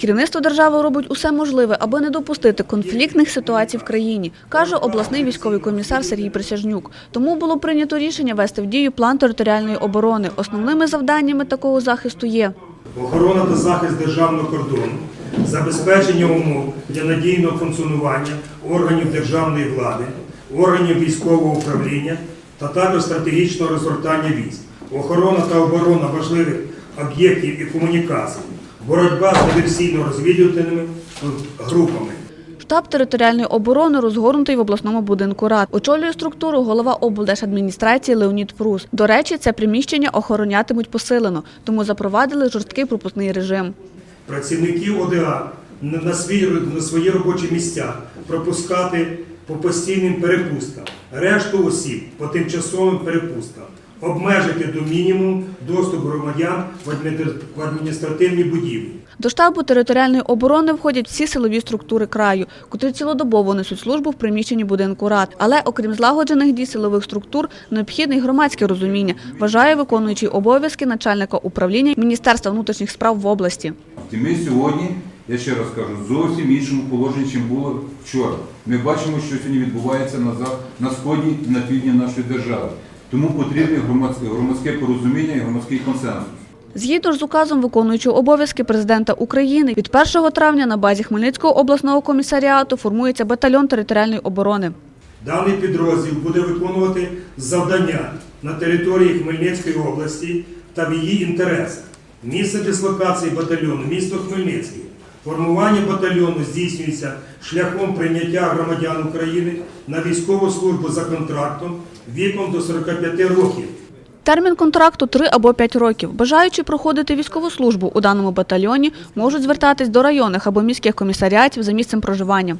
Керівництво держави робить усе можливе, аби не допустити конфліктних ситуацій в країні, каже обласний військовий комісар Сергій Присяжнюк. Тому було прийнято рішення вести в дію план територіальної оборони. Основними завданнями такого захисту є охорона та захист державного кордону, забезпечення умов для надійного функціонування органів державної влади, органів військового управління та також стратегічного розгортання військ, охорона та оборона важливих об'єктів і комунікацій, боротьба з диверсійно-розвідувальними групами. Штаб територіальної оборони розгорнутий в обласному будинку рад. Очолює структуру голова облдержадміністрації Леонід Прус. До речі, це приміщення охоронятимуть посилено, тому запровадили жорсткий пропускний режим. працівників ОДА на, свій, на свої робочі місця пропускати по постійним перепусткам, решту осіб по тимчасовим перепусткам, обмежити до мінімуму доступ громадян в адміністр- адміністративні будівлі. До штабу територіальної оборони входять всі силові структури краю, котрі цілодобово несуть службу в приміщенні будинку рад. Але окрім злагоджених дій силових структур, необхідне й громадське розуміння, вважає виконуючий обов'язки начальника управління Міністерства внутрішніх справ в області. І ми сьогодні, я ще раз кажу, зовсім іншому положенні, чим було вчора. Ми бачимо, що сьогодні відбувається на, за- на сході і на півдні нашої держави. Тому потрібне громадське, порозуміння і громадський консенсус. Згідно ж з указом виконуючого обов'язки президента України, від 1 травня на базі Хмельницького обласного комісаріату формується батальйон територіальної оборони. Даний підрозділ буде виконувати завдання на території Хмельницької області та в її інтересах. Місце дислокації батальйону місто Хмельницький. Формування батальйону здійснюється шляхом прийняття громадян України на військову службу за контрактом віком до 45 років. Термін контракту 3 або 5 років. Бажаючи проходити військову службу у даному батальйоні, можуть звертатись до районних або міських комісаріатів за місцем проживання.